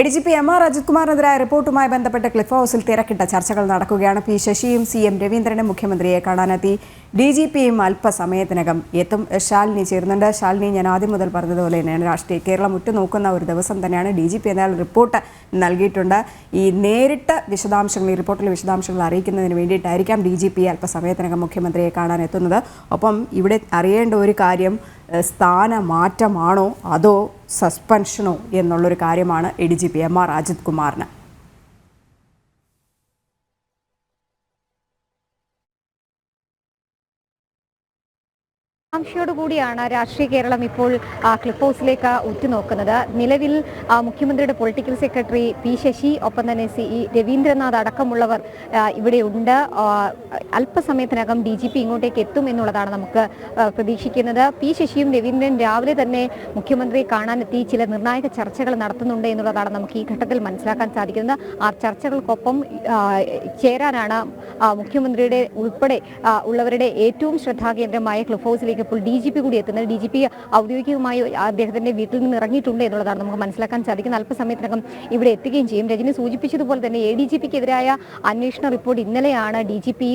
A D G P M R Ajith കുമാറിനെതിരായ റിപ്പോർട്ടുമായി ബന്ധപ്പെട്ട് Cliff ഹൗസിൽ തിരക്കിട്ട ചർച്ചകൾ നടക്കുകയാണ്. പി ശശിയും സി എം രവീന്ദ്രനും മുഖ്യമന്ത്രിയെ കാണാനെത്തി. ഡി ജി പിയും അല്പസമയത്തിനകം എത്തും. ശാലിനി ചേരുന്നുണ്ട്. ശാലിനി ഞാൻ ആദ്യം മുതൽ പറഞ്ഞതുപോലെ തന്നെയാണ്. രാഷ്ട്രീയ കേരളം ഉറ്റുനോക്കുന്ന ഒരു ദിവസം തന്നെയാണ് ഡി ജി പി എന്നാൽ റിപ്പോർട്ട് നൽകിയിട്ടുണ്ട്. ഈ നേരിട്ട് വിശദാംശങ്ങൾ ഈ റിപ്പോർട്ടിലെ വിശദാംശങ്ങൾ അറിയിക്കുന്നതിന് വേണ്ടിയിട്ടായിരിക്കാം ഡി ജി പി അല്പസമയത്തിനകം മുഖ്യമന്ത്രിയെ കാണാൻ എത്തുന്നത് ഒപ്പം ഇവിടെ അറിയേണ്ട ഒരു കാര്യം സ്ഥാനമാറ്റമാണോ അതോ സസ്പെൻഷനോ എന്നുള്ളൊരു കാര്യമാണ് A D G P M R Ajith കുമാറിന്. കൂടിയാണ് രാഷ്ട്രീയ കേരളം ഇപ്പോൾ ക്ലിഫ് ഹൗസിലേക്ക് ഉറ്റുനോക്കുന്നത്. നിലവിൽ മുഖ്യമന്ത്രിയുടെ പൊളിറ്റിക്കൽ സെക്രട്ടറി പി ശശി ഒപ്പം തന്നെ സി ഇ രവീന്ദ്രനാഥ് അടക്കമുള്ളവർ ഇവിടെയുണ്ട്. അല്പസമയത്തിനകം ഡി ജി പി ഇങ്ങോട്ടേക്ക് എത്തും എന്നുള്ളതാണ് നമുക്ക് പ്രതീക്ഷിക്കുന്നത്. പി ശശിയും രവീന്ദ്രൻ രാവിലെ തന്നെ മുഖ്യമന്ത്രിയെ കാണാനെത്തി ചില നിർണായക ചർച്ചകൾ നടത്തുന്നുണ്ട് എന്നുള്ളതാണ് നമുക്ക് ഈ ഘട്ടത്തിൽ മനസ്സിലാക്കാൻ സാധിക്കുന്നത്. ആ ചർച്ചകൾക്കൊപ്പം ചേരാനാണ് മുഖ്യമന്ത്രിയുടെ ഉൾപ്പെടെ ഉള്ളവരുടെ ഏറ്റവും ശ്രദ്ധാകേന്ദ്രമായ ക്ലിഫ് ഹൗസിലേക്ക് ഇപ്പോൾ ഡി ജി പി കൂടി എത്തുന്നത്. ഡി ജി പി ഔദ്യോഗികമായി അദ്ദേഹത്തിന്റെ വീട്ടിൽ നിന്ന് ഇറങ്ങിയിട്ടുണ്ട് എന്നുള്ളതാണ് നമുക്ക് മനസ്സിലാക്കാൻ സാധിക്കുന്നത്. അല്പസമയത്തിനകം ഇവിടെ എത്തുകയും ചെയ്യും. രജനി സൂചിപ്പിച്ചതുപോലെ തന്നെ എ ഡി ജി പിക്കെതിരായ അന്വേഷണ റിപ്പോർട്ട് ഇന്നലെയാണ് ഡി ജി പി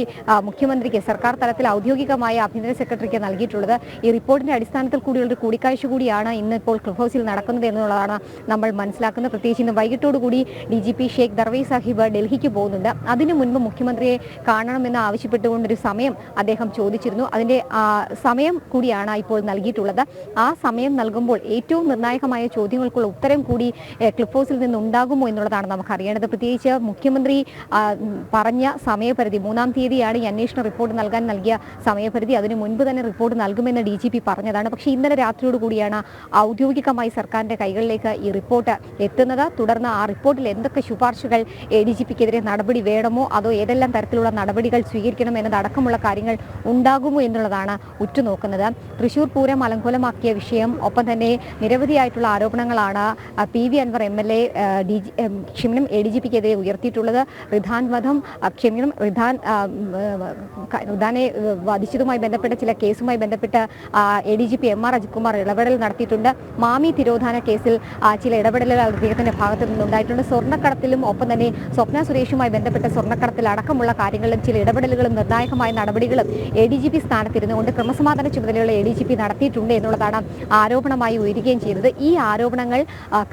മുഖ്യമന്ത്രിക്ക് സർക്കാർ തലത്തിൽ ഔദ്യോഗികമായ ആഭ്യന്തര സെക്രട്ടറിക്ക് നൽകിയിട്ടുള്ളത്. ഈ റിപ്പോർട്ടിന്റെ അടിസ്ഥാനത്തിൽ കൂടിയുള്ള കൂടിക്കാഴ്ച കൂടിയാണ് ഇന്ന് ഇപ്പോൾ ക്ലിഫ് ഹൗസിൽ നടക്കുന്നത് എന്നുള്ളതാണ് നമ്മൾ മനസ്സിലാക്കുന്നത്. പ്രത്യേകിച്ച് ഇന്ന് വൈകിട്ടോടുകൂടി D G P Sheikh Darvesh Sahib ഡൽഹിക്ക് പോകുന്നുണ്ട്. അതിനു മുൻപ് മുഖ്യമന്ത്രിയെ കാണണമെന്ന് ആവശ്യപ്പെട്ടുകൊണ്ടൊരു സമയം അദ്ദേഹം ചോദിച്ചിരുന്നു. അതിന്റെ സമയം കൂടിയാണ് ഇപ്പോൾ നൽകിയിട്ടുള്ളത്. ആ സമയം നൽകുമ്പോൾ ഏറ്റവും നിർണായകമായ ചോദ്യങ്ങൾക്കുള്ള ഉത്തരം കൂടി ക്ലിഫ് ഹൗസിൽ നിന്ന് ഉണ്ടാകുമോ എന്നുള്ളതാണ് നമുക്ക് അറിയേണ്ടത് പ്രത്യേകിച്ച് മുഖ്യമന്ത്രി പറഞ്ഞ സമയപരിധി മൂന്നാം തീയതിയാണ് ഈ അന്വേഷണ റിപ്പോർട്ട് നൽകാൻ നൽകിയ സമയപരിധി. അതിനു മുൻപ് തന്നെ റിപ്പോർട്ട് നൽകുമെന്ന് ഡി ജി പി പറഞ്ഞതാണ്. പക്ഷേ ഇന്നലെ രാത്രിയോട് കൂടിയാണ് ഔദ്യോഗികമായി സർക്കാരിന്റെ കൈകളിലേക്ക് ഈ റിപ്പോർട്ട് എത്തുന്നത്. തുടർന്ന് ആ റിപ്പോർട്ടിൽ എന്തൊക്കെ ശുപാർശകൾ എ ഡി ജി പിക്കെതിരെ നടപടി വേണമോ അതോ ഏതെല്ലാം തരത്തിലുള്ള നടപടികൾ സ്വീകരിക്കണം എന്നതടക്കമുള്ള കാര്യങ്ങൾ ഉണ്ടാകുമോ എന്നുള്ളതാണ് ഉറ്റുനോക്കുന്നത്. തൃശൂർ പൂരം അലങ്കോലമാക്കിയ വിഷയം ഒപ്പം തന്നെ നിരവധിയായിട്ടുള്ള ആരോപണങ്ങളാണ് P V Anvar M L A D G ക്ഷമിനും A D G പിക്കെതിരെ ഉയർത്തിയിട്ടുള്ളത്. റിധാൻ വധം ക്ഷമിനും റിധാൻ റിധാനെ വധിച്ചതുമായി ബന്ധപ്പെട്ട ചില കേസുമായി ബന്ധപ്പെട്ട് A D G P M R Ajith Kumar ഇടപെടൽ നടത്തിയിട്ടുണ്ട്. മാമി തിരോധാന കേസിൽ ചില ഇടപെടലുകൾ അദ്ദേഹത്തിന്റെ ഭാഗത്തു നിന്നുണ്ടായിട്ടുണ്ട് സ്വർണക്കടത്തിലും ഒപ്പം തന്നെ സ്വപ്ന സുരേഷുമായി ബന്ധപ്പെട്ട സ്വർണക്കടത്തിൽ അടക്കമുള്ള കാര്യങ്ങളിലും ചില ഇടപെടലുകളും നിർണായകമായ നടപടികളും എ ഡി ജി പി സ്ഥാനത്തിരുന്നുകൊണ്ട് ക്രമസമാധാന ചുമതലയുള്ള എ ഡി ജി പി നടത്തിയിട്ടുണ്ട് എന്നുള്ളതാണ് ആരോപണമായി ഉയരുകയും ചെയ്തത്. ഈ ആരോപണങ്ങൾ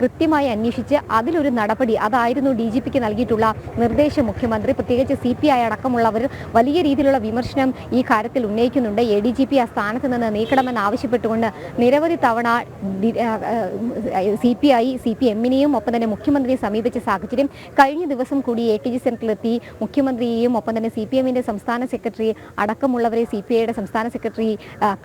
കൃത്യമായി അന്വേഷിച്ച് അതിലൊരു നടപടി അതായിരുന്നു ഡി ജി പിക്ക് നൽകിയിട്ടുള്ള നിർദ്ദേശം. മുഖ്യമന്ത്രി പ്രത്യേകിച്ച് സി പി ഐ അടക്കമുള്ളവർ വലിയ രീതിയിലുള്ള വിമർശനം ഈ കാര്യത്തിൽ ഉന്നയിക്കുന്നുണ്ട്. എ ഡി ജി പി ആ സ്ഥാനത്ത് നിന്ന് നീക്കണമെന്ന് ആവശ്യപ്പെട്ടുകൊണ്ട് നിരവധി തവണ C P I C P എമ്മിനെയും ഒപ്പം തന്നെ മുഖ്യമന്ത്രിയെ സമീപിച്ച സാഹചര്യം കഴിഞ്ഞ ദിവസം കൂടി എ കെ ജി സെന്ററിലെത്തി. മുഖ്യമന്ത്രിയെയും ഒപ്പം തന്നെ സി പി എമ്മിന്റെ സംസ്ഥാന സെക്രട്ടറി അടക്കമുള്ളവരെ സി പി ഐയുടെ സംസ്ഥാന സെക്രട്ടറി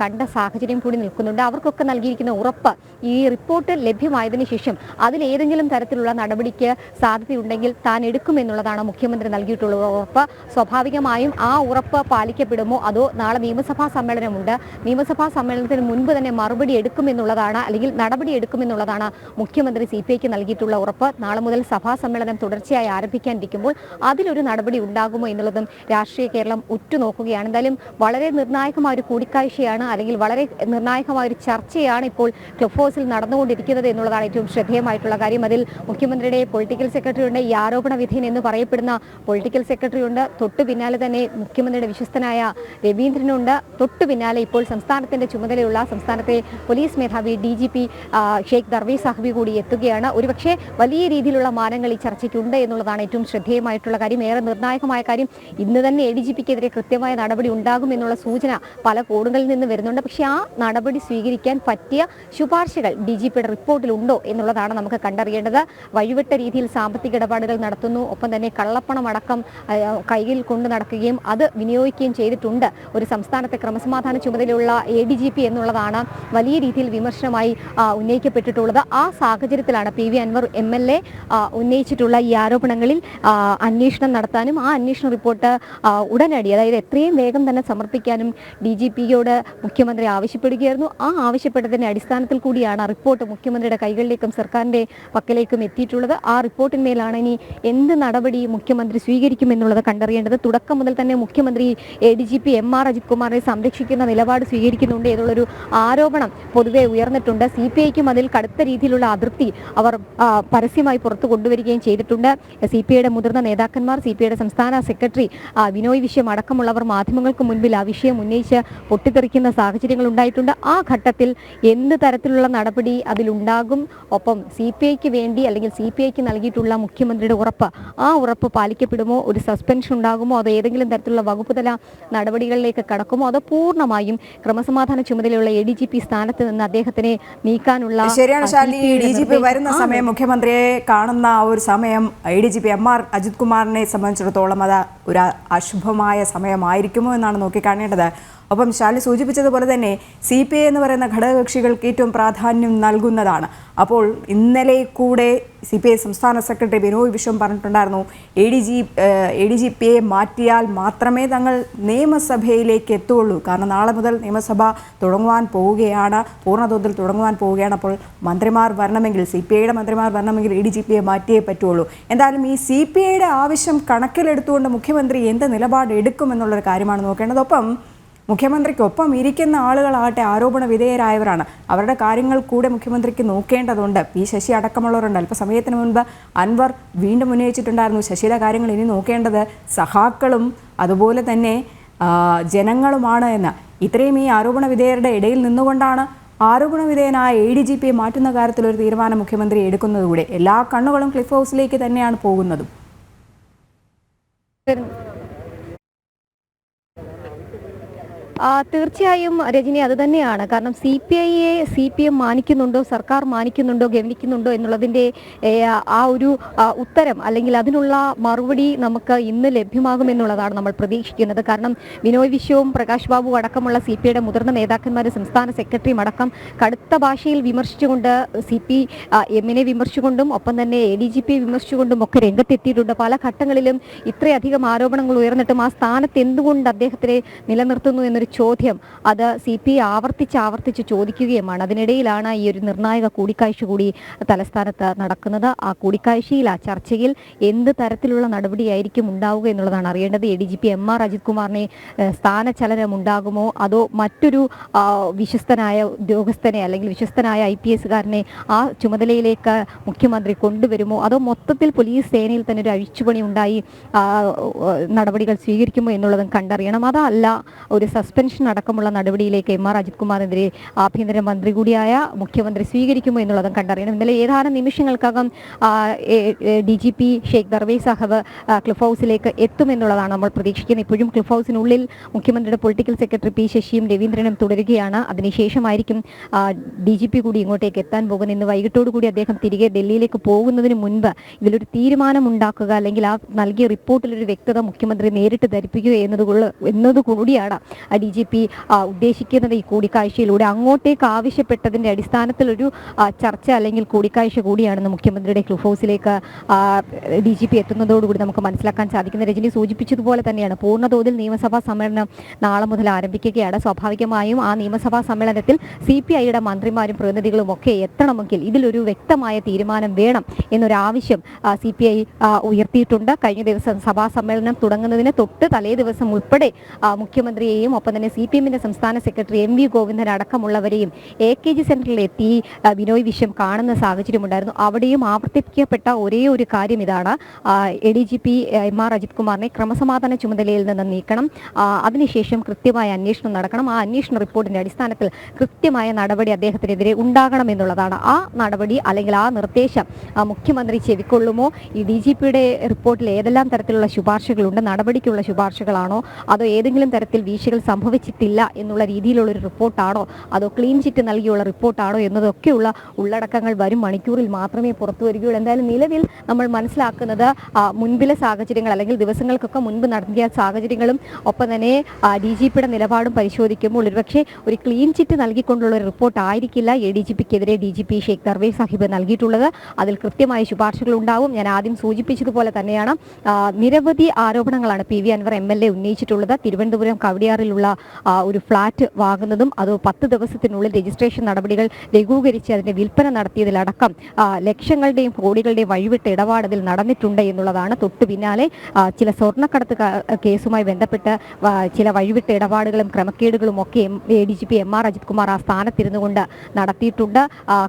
കണ്ട സാഹചര്യം കൂടി നിൽക്കുന്നുണ്ട്. അവർക്കൊക്കെ നൽകിയിരിക്കുന്ന ഉറപ്പ് ഈ റിപ്പോർട്ട് ലഭ്യമായതിനു ശേഷം അതിലേതെങ്കിലും തരത്തിലുള്ള നടപടിക്ക് സാധ്യതയുണ്ടെങ്കിൽ താൻ എടുക്കുമെന്നുള്ളതാണ് മുഖ്യമന്ത്രി നൽകിയിട്ടുള്ള ഉറപ്പ്. സ്വാഭാവികമായും ആ ഉറപ്പ് പാലിക്കപ്പെടുമോ അതോ നാളെ നിയമസഭാ സമ്മേളനമുണ്ട്. നിയമസഭാ സമ്മേളനത്തിന് മുൻപ് തന്നെ മറുപടി എടുക്കുമെന്നുള്ളതാണ് അല്ലെങ്കിൽ നടപടി എടുക്കുമെന്നുള്ളതാണ് മുഖ്യമന്ത്രി സി പി ഐക്ക് നൽകിയിട്ടുള്ള ഉറപ്പ്. നാളെ മുതൽ സഭാ സമ്മേളനം തുടർച്ചയായി ആരംഭിക്കാനിരിക്കുമ്പോൾ അതിലൊരു നടപടി ഉണ്ടാകുമോ എന്നുള്ളതും രാഷ്ട്രീയ കേരളം ഉറ്റുനോക്കുകയാണ്. എന്തായാലും വളരെ നിർണായകമായ ഒരു കൂടിക്കാഴ്ചയാണ് അല്ലെങ്കിൽ വളരെ നിർണായകമായ ഒരു ചർച്ചയാണ് ഇപ്പോൾ ക്ലബ് ഹൗസിൽ നടന്നുകൊണ്ടിരിക്കുന്നത് എന്നുള്ളതാണ് ഏറ്റവും ശ്രദ്ധേയമായിട്ടുള്ള കാര്യം. അതിൽ മുഖ്യമന്ത്രിയുടെ പൊളിറ്റിക്കൽ സെക്രട്ടറി ഉണ്ട് ഈ ആരോപണ വിധേയൻ എന്ന് പറയപ്പെടുന്ന പൊളിറ്റിക്കൽ സെക്രട്ടറി ഉണ്ട് തൊട്ടു പിന്നാലെ തന്നെ മുഖ്യമന്ത്രിയുടെ വിശ്വസ്തനായ രവീന്ദ്രനുണ്ട്. തൊട്ടു പിന്നാലെ ഇപ്പോൾ സംസ്ഥാനത്തിന്റെ ചുമതലയുള്ള സംസ്ഥാനത്തെ പോലീസ് മേധാവി D G P Sheikh Darvesh സാഹിബി കൂടി എത്തുകയാണ്. ഒരുപക്ഷെ വലിയ രീതിയിലുള്ള മാനങ്ങൾ ഈ ചർച്ചയ്ക്കുണ്ട് എന്നുള്ളതാണ് ഏറ്റവും ശ്രദ്ധേയമായിട്ടുള്ള കാര്യം. ഏറെ നിർണായകമായ കാര്യം ഇന്ന് തന്നെ എ ഡി ജി പിക്കെതിരെ കൃത്യമായ നടപടി ഉണ്ടാകും എന്നുള്ള സൂചന പല കോണുകളിൽ നിന്ന് വരുന്നുണ്ട്. പക്ഷേ ആ നടപടി സ്വീകരിക്കാൻ പറ്റിയ ശുപാർശകൾ ഡി ജി പിയുടെ റിപ്പോർട്ടിലുണ്ടോ എന്നുള്ളതാണ് നമുക്ക് കണ്ടറിയേണ്ടത്. വഴിവിട്ട രീതിയിൽ സാമ്പത്തിക ഇടപാടുകൾ നടത്തുന്നു. ഒപ്പം തന്നെ കള്ളപ്പണം അടക്കം കയ്യിൽ കൊണ്ടു നടക്കുകയും അത് വിനിയോഗിക്കുകയും ചെയ്തിട്ടുണ്ട്. ഒരു സംസ്ഥാനത്തെ ക്രമസമാധാന ചുമതലയുള്ള എ ഡി ജി പി എന്നുള്ളതാണ് വലിയ രീതിയിൽ വിമർശനമായി ഉന്നയിക്കപ്പെട്ടിട്ടുള്ളത്. ആ സാഹചര്യത്തിലാണ് P V Anvar M L A ഉന്നയിച്ചിട്ടുള്ള ഈ ആരോപണങ്ങളിൽ അന്വേഷണം നടത്താനും ആ അന്വേഷണ റിപ്പോർട്ട് ഉടനടി അതായത് എത്രയും വേഗം തന്നെ സമർപ്പിക്കാനും ഡി ജി പിയോട് മുഖ്യമന്ത്രി ആവശ്യപ്പെടുകയായിരുന്നു. ആ ആവശ്യപ്പെട്ടതിന്റെ അടിസ്ഥാനത്തിൽ കൂടിയാണ് ആ റിപ്പോർട്ട് മുഖ്യമന്ത്രിയുടെ കൈകളിലേക്കും സർക്കാരിന്റെ പക്കലേക്കും എത്തിയിട്ടുള്ളത്. ആ റിപ്പോർട്ടിന്മേലാണ് ഇനി എന്ത് നടപടി മുഖ്യമന്ത്രി സ്വീകരിക്കുമെന്നുള്ളത് കണ്ടറിയേണ്ടത്. തുടക്കം മുതൽ തന്നെ മുഖ്യമന്ത്രി A D G P M R Ajith കുമാറിനെ സംരക്ഷിക്കുന്ന നിലപാട് സ്വീകരിക്കുന്നുണ്ട് എന്നുള്ളൊരു ആരോപണം പൊതുവെ ഉയർന്നിട്ടുണ്ട്. സി പി ഐക്കും അതിൽ കടുത്ത രീതിയിലുള്ള അതൃപ്തി അവർ പരസ്യമായി പുറത്തു കൊണ്ടുവരികയും ചെയ്തിട്ടുണ്ട്. സി പി ഐയുടെ മുതിർന്ന നേതാക്കന്മാർ സി പി ഐയുടെ സംസ്ഥാന സെക്രട്ടറി വിനോയ് വിശ്വം അടക്കമുള്ളവർ മാധ്യമങ്ങൾക്ക് മുൻപിൽ ആ വിഷയം ഉന്നയിച്ച് പൊട്ടിത്തെറിക്കുന്ന സാഹചര്യങ്ങൾ ഉണ്ടായിട്ടുണ്ട്. ആ ഘട്ടത്തിൽ എന്ത് തരത്തിലുള്ള നടപടി അതിലുണ്ടാകും? ഒപ്പം സി പി ഐക്ക് വേണ്ടി അല്ലെങ്കിൽ സി പി ഐക്ക് നൽകിയിട്ടുള്ള മുഖ്യമന്ത്രിയുടെ ഉറപ്പ് ആ ഉറപ്പ് പാലിക്കപ്പെടുമോ? ഒരു സസ്പെൻഷൻ ഉണ്ടാകുമോ? അതോ ഏതെങ്കിലും തരത്തിലുള്ള വകുപ്പ് തല നടപടികളിലേക്ക് കടക്കുമോ? അതോ പൂർണമായും ക്രമസമാധാന ചുമതലയുള്ള എ ഡി ജി പി സ്ഥാനത്ത് നിന്ന് അദ്ദേഹത്തിനെ നീക്കാനുള്ള ശരിയാണ് ഡി ജി പി വരുന്ന സമയം മുഖ്യമന്ത്രിയെ കാണുന്ന ആ ഒരു സമയം I D G P M R Ajith കുമാറിനെ സംബന്ധിച്ചിടത്തോളം അത് ഒരു അശുഭമായ സമയമായിരിക്കുമോ എന്നാണ് നോക്കിക്കാണേണ്ടത്. ഒപ്പം ശാലി സൂചിപ്പിച്ചതുപോലെ തന്നെ സി പി ഐ എന്ന് പറയുന്ന ഘടകകക്ഷികൾക്ക് ഏറ്റവും പ്രാധാന്യം നൽകുന്നതാണ്. അപ്പോൾ ഇന്നലെ കൂടെ സി പി ഐ സംസ്ഥാന സെക്രട്ടറി ബിനോയ് വിശ്വം പറഞ്ഞിട്ടുണ്ടായിരുന്നു A D G A D G P A മാറ്റിയാൽ മാത്രമേ തങ്ങൾ നിയമസഭയിലേക്ക് എത്തുകയുള്ളൂ കാരണം നാളെ മുതൽ നിയമസഭ തുടങ്ങുവാൻ പോവുകയാണ് പൂർണതോതിൽ തുടങ്ങുവാൻ പോവുകയാണ്. അപ്പോൾ മന്ത്രിമാർ വരണമെങ്കിൽ സി പി ഐയുടെ മന്ത്രിമാർ വരണമെങ്കിൽ A D G P A മാറ്റിയേ പറ്റുള്ളൂ. എന്തായാലും ഈ സി പി ഐയുടെ ആവശ്യം കണക്കിലെടുത്തുകൊണ്ട് മുഖ്യമന്ത്രി എന്ത് നിലപാട് എടുക്കുമെന്നുള്ളൊരു കാര്യമാണ് നോക്കേണ്ടത്. ഒപ്പം മുഖ്യമന്ത്രിക്കൊപ്പം ഇരിക്കുന്ന ആളുകളാകട്ടെ ആരോപണ വിധേയരായവരാണ്. അവരുടെ കാര്യങ്ങൾ കൂടെ മുഖ്യമന്ത്രിക്ക് നോക്കേണ്ടതുണ്ട്. പി ശശി അടക്കമുള്ളവരുണ്ട്. അല്പസമയത്തിന് മുൻപ് അൻവർ വീണ്ടും ഉന്നയിച്ചിട്ടുണ്ടായിരുന്നു. ശശിയുടെ കാര്യങ്ങൾ ഇനി നോക്കേണ്ടത് സഹാക്കളും അതുപോലെ തന്നെ ജനങ്ങളുമാണ് എന്ന്. ഇത്രയും ഈ ആരോപണ വിധേയരുടെ ഇടയിൽ നിന്നുകൊണ്ടാണ് ആരോപണ വിധേയനായ എ ഡി ജി പിയെ മാറ്റുന്ന കാര്യത്തിൽ ഒരു തീരുമാനം മുഖ്യമന്ത്രി എടുക്കുന്നതുകൂടെ. എല്ലാ കണ്ണുകളും ക്ലിഫ് ഹൗസിലേക്ക് തന്നെയാണ് പോകുന്നതും ആ, തീർച്ചയായും രജനി അത് തന്നെയാണ്. കാരണം സി പി ഐയെ സി പി എം മാനിക്കുന്നുണ്ടോ സർക്കാർ മാനിക്കുന്നുണ്ടോ ഗവനിക്കുന്നുണ്ടോ എന്നുള്ളതിന്റെ ആ ഒരു ഉത്തരം അല്ലെങ്കിൽ അതിനുള്ള മറുപടി നമുക്ക് ഇന്ന് ലഭ്യമാകുമെന്നുള്ളതാണ് നമ്മൾ പ്രതീക്ഷിക്കുന്നത്. കാരണം വിനോയ് വിശ്വവും പ്രകാശ് ബാബു അടക്കമുള്ള സി പി ഐയുടെ മുതിർന്ന നേതാക്കന്മാരും സംസ്ഥാന സെക്രട്ടറിയും അടക്കം കടുത്ത ഭാഷയിൽ വിമർശിച്ചുകൊണ്ട് സി പി എമ്മിനെ വിമർശിച്ചുകൊണ്ടും ഒപ്പം തന്നെ എ ഡി ജി പിയെ വിമർശിച്ചുകൊണ്ടും ഒക്കെ രംഗത്തെത്തിയിട്ടുണ്ട്. പല ഘട്ടങ്ങളിലും ഇത്രയധികം ആരോപണങ്ങൾ ഉയർന്നിട്ടും ആ സ്ഥാനത്ത് എന്തുകൊണ്ട് അദ്ദേഹത്തിനെ നിലനിർത്തുന്നു എന്നൊരു ചോദ്യം. അത് സി പി ആവർത്തിച്ച് ആവർത്തിച്ച് ചോദിക്കുകയുമാണ്. അതിനിടയിലാണ് ഈ ഒരു നിർണായക കൂടിക്കാഴ്ച കൂടി തലസ്ഥാനത്ത് നടക്കുന്നത്. ആ കൂടിക്കാഴ്ചയിൽ ആ ചർച്ചയിൽ എന്ത് തരത്തിലുള്ള നടപടിയായിരിക്കും ഉണ്ടാവുക എന്നുള്ളതാണ് അറിയേണ്ടത്. A D G P M R Ajith കുമാറിനെ സ്ഥാനചലനം ഉണ്ടാകുമോ അതോ മറ്റൊരു വിശ്വസ്തനായ ഉദ്യോഗസ്ഥനെ അല്ലെങ്കിൽ വിശ്വസ്തനായ ഐ പി എസുകാരനെ ആ ചുമതലയിലേക്ക് മുഖ്യമന്ത്രി കൊണ്ടുവരുമോ? അതോ മൊത്തത്തിൽ പോലീസ് സേനയിൽ തന്നെ ഒരു അഴിച്ചുപണി ഉണ്ടായി നടപടികൾ സ്വീകരിക്കുമോ എന്നുള്ളതും കണ്ടറിയണം. അതല്ല ഒരു സസ്പെൻഷൻ അടക്കമുള്ള നടപടിയിലേക്ക് എം ആർ അജിത് കുമാറിനെതിരെ ആഭ്യന്തരമന്ത്രി കൂടിയായ മുഖ്യമന്ത്രി സ്വീകരിക്കുമോ എന്നുള്ളതും കണ്ടറിയണം. ഇന്നലെ ഏതാനും നിമിഷങ്ങൾക്കകം D G P Sheikh Darvesh Sahab Cliff ഹൗസിലേക്ക് എത്തുമെന്നുള്ളതാണ് നമ്മൾ പ്രതീക്ഷിക്കുന്നത്. ഇപ്പോഴും ക്ലിഫ് ഹൗസിനുള്ളിൽ മുഖ്യമന്ത്രിയുടെ പൊളിറ്റിക്കൽ സെക്രട്ടറി പി ശശിയും രവീന്ദ്രനും തുടരുകയാണ്. അതിനുശേഷമായിരിക്കും ഡി ജി പി കൂടി ഇങ്ങോട്ടേക്ക് എത്താൻ പോകുന്നത്. ഇന്ന് വൈകിട്ടോടുകൂടി അദ്ദേഹം തിരികെ ഡൽഹിയിലേക്ക് പോകുന്നതിന് മുൻപ് ഇതിലൊരു തീരുമാനമുണ്ടാക്കുക അല്ലെങ്കിൽ ആ നൽകിയ റിപ്പോർട്ടിലൊരു വ്യക്തത മുഖ്യമന്ത്രി നേരിട്ട് ധരിപ്പിക്കുക എന്നതുകൂടിയാണ് ഡി ജി പി ഉദ്ദേശിക്കുന്നത് ഈ കൂടിക്കാഴ്ചയിലൂടെ. അങ്ങോട്ടേക്ക് ആവശ്യപ്പെട്ടതിന്റെ അടിസ്ഥാനത്തിലൊരു ചർച്ച അല്ലെങ്കിൽ കൂടിക്കാഴ്ച കൂടിയാണെന്ന് മുഖ്യമന്ത്രിയുടെ ക്ലിഫ് ഹൗസിലേക്ക് ഡി ജി പി എത്തുന്നതോടുകൂടി നമുക്ക് മനസ്സിലാക്കാൻ സാധിക്കുന്ന രജനി സൂചിപ്പിച്ചതുപോലെ തന്നെയാണ്. പൂർണതോതിൽ നിയമസഭാ സമ്മേളനം നാളെ മുതൽ ആരംഭിക്കുകയാണ്. സ്വാഭാവികമായും ആ നിയമസഭാ സമ്മേളനത്തിൽ സി പി ഐയുടെ മന്ത്രിമാരും പ്രതിനിധികളും ഒക്കെ എത്തണമെങ്കിൽ ഇതിലൊരു വ്യക്തമായ തീരുമാനം വേണം എന്നൊരു ആവശ്യം സി പി ഐ ഉയർത്തിയിട്ടുണ്ട്. കഴിഞ്ഞ ദിവസം സഭാ സമ്മേളനം തുടങ്ങുന്നതിന് തൊട്ട് തലേ ദിവസം ഉൾപ്പെടെ മുഖ്യമന്ത്രിയെയും ഒപ്പം തന്നെ സി പി എമ്മിന്റെ സംസ്ഥാന സെക്രട്ടറി എം വി ഗോവിന്ദൻ അടക്കമുള്ളവരെയും എ കെ ജി സെന്ററിൽ എത്തി ബിനോയ് വിശ്വം കാണുന്ന സാഹചര്യമുണ്ടായിരുന്നു. അവിടെയും ആവർത്തിപ്പിക്കപ്പെട്ട ഒരേ ഒരു കാര്യം ഇതാണ്. A D G P M R Ajith കുമാറിനെ ക്രമസമാധാന ചുമതലയിൽ നിന്ന് നീക്കണം. അതിനുശേഷം കൃത്യമായ അന്വേഷണം നടക്കണം. ആ അന്വേഷണ റിപ്പോർട്ടിന്റെ അടിസ്ഥാനത്തിൽ കൃത്യമായ നടപടി അദ്ദേഹത്തിനെതിരെ ഉണ്ടാകണം എന്നുള്ളതാണ്. ആ നടപടി അല്ലെങ്കിൽ ആ നിർദ്ദേശം മുഖ്യമന്ത്രി ചെവിക്കൊള്ളുമോ? ഈ ഡി ജി പിയുടെ റിപ്പോർട്ടിൽ ഏതെല്ലാം തരത്തിലുള്ള ശുപാർശകളുണ്ട്? നടപടിക്കുള്ള ശുപാർശകളാണോ? അതോ ഏതെങ്കിലും തരത്തിൽ വീഴ്ചകൾ സംഭവിച്ചിട്ടില്ല എന്നുള്ള രീതിയിലുള്ള ഒരു റിപ്പോർട്ടാണോ? അതോ ക്ലീൻ ചിറ്റ് നൽകിയുള്ള റിപ്പോർട്ടാണോ എന്നതൊക്കെയുള്ള ഉള്ളടക്കങ്ങൾ വരും മണിക്കൂറിൽ മാത്രമേ പുറത്തു വരികയുള്ളൂ. എന്തായാലും നിലവിൽ നമ്മൾ മനസ്സിലാക്കുന്നത് മുൻപിലെ സാഹചര്യങ്ങൾ അല്ലെങ്കിൽ ദിവസങ്ങൾക്കൊക്കെ മുൻപ് നടത്തിയ സാഹചര്യങ്ങളും ഒപ്പം തന്നെ ഡി ജി പിയുടെ നിലപാടും പരിശോധിക്കുമ്പോൾ ഒരുപക്ഷെ ഒരു ക്ലീൻ ചിറ്റ് നൽകിക്കൊണ്ടുള്ള ഒരു റിപ്പോർട്ട് ആയിരിക്കില്ല എ ഡി ജി പിക്കെതിരെ D G P Sheikh Darvesh Sahib നൽകിയിട്ടുള്ളത്. അതിൽ കൃത്യമായ ശുപാർശകൾ ഉണ്ടാവും. ഞാൻ ആദ്യം സൂചിപ്പിച്ചതുപോലെ തന്നെയാണ് നിരവധി ആരോപണങ്ങളാണ് P V Anvar M L A ഉന്നയിച്ചിട്ടുള്ളത്. Thiruvananthapuram കവടിയാറിലുള്ള ഒരു ഫ്ളാറ്റ് വാങ്ങുന്നതും അത് പത്ത് ദിവസത്തിനുള്ളിൽ രജിസ്ട്രേഷൻ നടപടികൾ ലഘൂകരിച്ച് അതിന്റെ വിൽപ്പന നടത്തിയതിലടക്കം ലക്ഷങ്ങളുടെയും കോടികളുടെയും വഴിവിട്ട അതിൽ നടന്നിട്ടുണ്ട് എന്നുള്ളതാണ് തൊട്ടു പിന്നാലെ ചില സ്വർണക്കടത്ത് കേസുമായി ബന്ധപ്പെട്ട് ചില വഴിവിട്ട ഇടപാടുകളും ക്രമക്കേടുകളും ഒക്കെ A D G P M R Ajith Kumar ആ സ്ഥാനത്തിരുന്നു കൊണ്ട് നടത്തിയിട്ടുണ്ട്.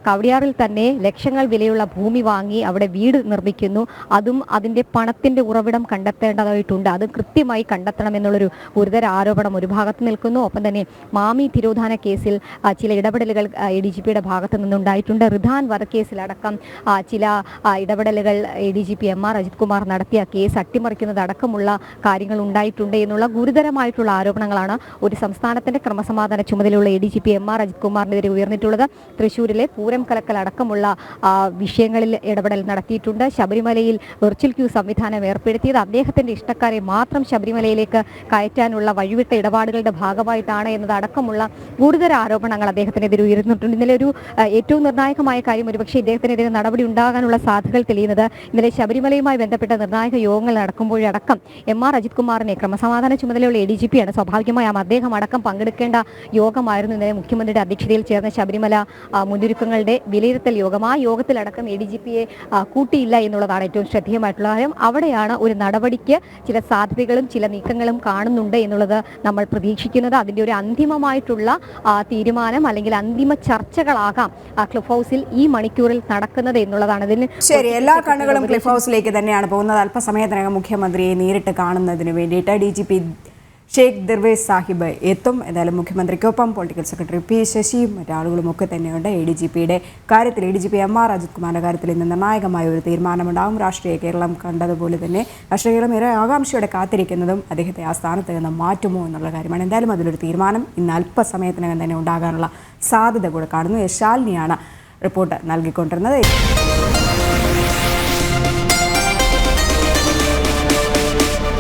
കവടിയാറിൽ തന്നെ ലക്ഷങ്ങൾ വിലയുള്ള ഭൂമി വാങ്ങി അവിടെ വീട് നിർമ്മിക്കുന്നു. അതും അതിന്റെ പണത്തിന്റെ ഉറവിടം കണ്ടെത്തേണ്ടതായിട്ടുണ്ട്. അത് കൃത്യമായി കണ്ടെത്തണമെന്നുള്ളൊരു ഗുരുതര ആരോപണം ഒരു ഭാഗത്ത് നിൽക്കുന്നു. ഒപ്പം തന്നെ മാമി തിരോധാന കേസിൽ ചില ഇടപെടലുകൾ എ ഡി ജി പിയുടെ ഭാഗത്തു നിന്നുണ്ടായിട്ടുണ്ട്. റിധാൻ വധക്കേസിലടക്കം ചില ഇടപെടലുകൾ A D G P M R Ajith Kumar നടത്തിയ കേസ് അട്ടിമറിക്കുന്നതടക്കമുള്ള കാര്യങ്ങൾ ഉണ്ടായിട്ടുണ്ട് എന്നുള്ള ഗുരുതരമായിട്ടുള്ള ആരോപണങ്ങളാണ് ഒരു സംസ്ഥാനത്തിന്റെ ക്രമസമാധാന ചുമതലയുള്ള A D G P M R Ajith കുമാറിനെതിരെ ഉയർന്നിട്ടുള്ളത്. തൃശ്ശൂരിലെ പൂരം കലക്കൽ അടക്കമുള്ള വിഷയങ്ങളിൽ ഇടപെടൽ നടത്തിയിട്ടുണ്ട്. ശബരിമലയിൽ വെർച്വൽ ക്യൂ സംവിധാനം ഏർപ്പെടുത്തിയത് അദ്ദേഹത്തിന്റെ ഇഷ്ടക്കാരെ മാത്രം ശബരിമലയിലേക്ക് കയറ്റാനുള്ള വഴിവിട്ട ഇടപാടുകളുടെ ഭാഗമായിട്ടാണ് എന്നതടക്കമുള്ള ഗുരുതര ആരോപണങ്ങൾ അദ്ദേഹത്തിനെതിരെ ഉയർന്നിട്ടുണ്ട് ഇന്നലെ ഒരു ഏറ്റവും നിർണായകമായ കാര്യം ഒരുപക്ഷെ ഇദ്ദേഹത്തിനെതിരെ നടപടി ഉണ്ടാകാനുള്ള സാധ്യതകൾ തെളിയുന്നത് ഇന്നലെ ശബരിമലയുമായി ബന്ധപ്പെട്ട നിർണായക യോഗങ്ങൾ നടക്കുമ്പോഴടക്കം എം ആർ അജിത് കുമാറിനെ ക്രമസമാധാന ചുമതലയുള്ള എ ഡി ജി പിയാണ്. സ്വാഭാവികമായും അദ്ദേഹം അടക്കം പങ്കെടുക്കേണ്ട യോഗമായിരുന്നു ഇന്നലെ മുഖ്യമന്ത്രിയുടെ അധ്യക്ഷതയിൽ ചേർന്ന ശബരിമല മുന്നൊരുക്കങ്ങളുടെ വിലയിരുത്തൽ യോഗം. ആ യോഗത്തിലടക്കം എ ഡി ജി പിയെ കൂട്ടിയില്ല എന്നുള്ളതാണ് ഏറ്റവും ശ്രദ്ധേയമായിട്ടുള്ള കാര്യം. അവിടെയാണ് ഒരു നടപടിക്ക് ചില സാധ്യതകളും ചില നീക്കങ്ങളും കാണുന്നുണ്ട് എന്നുള്ളത് നമ്മൾ പ്രതീക്ഷിക്കുന്നത് അതിന്റെ ഒരു അന്തിമമായിട്ടുള്ള തീരുമാനം അല്ലെങ്കിൽ അന്തിമ ചർച്ചകളാകാം ആ, ക്ലിഫ് ഹൗസിൽ ഈ മണിക്കൂറിൽ നടക്കുന്നത് എന്നുള്ളതാണ്. ഇതിന് ശരി എല്ലാ കണ്ണുകളും ക്ലിഫ് ഹൗസിലേക്ക് തന്നെയാണ് പോകുന്നത്. അല്പസമയത്തിനകം മുഖ്യമന്ത്രിയെ നേരിട്ട് കാണുന്നതിന് വേണ്ടിയിട്ട് D G P Sheikh Darvesh Sahib എത്തും. എന്തായാലും മുഖ്യമന്ത്രിക്കൊപ്പം പൊളിറ്റിക്കൽ സെക്രട്ടറി പി ശശിയും മറ്റാളുകളും ഒക്കെ തന്നെയുണ്ട് എ ഡി ജി പിയുടെ കാര്യത്തിൽ A D G P M R Ajith കുമാറിന്റെ കാര്യത്തിൽ ഇന്ന് നിർണായകമായ ഒരു തീരുമാനമുണ്ടാകും. രാഷ്ട്രീയ കേരളം കണ്ടതുപോലെ തന്നെ രാഷ്ട്രീയ കേരളം ഏറെ ആകാംക്ഷയോടെ കാത്തിരിക്കുന്നതും അദ്ദേഹത്തെ ആ സ്ഥാനത്ത് നിന്ന് മാറ്റുമോ എന്നുള്ള കാര്യമാണ് എന്തായാലും അതിലൊരു തീരുമാനം ഇന്ന് അല്പസമയത്തിനകം തന്നെ ഉണ്ടാകാനുള്ള സാധ്യത കൂടെ കാണുന്നു. യശാലിനിയാണ് റിപ്പോർട്ട് നൽകിക്കൊണ്ടിരുന്നത്.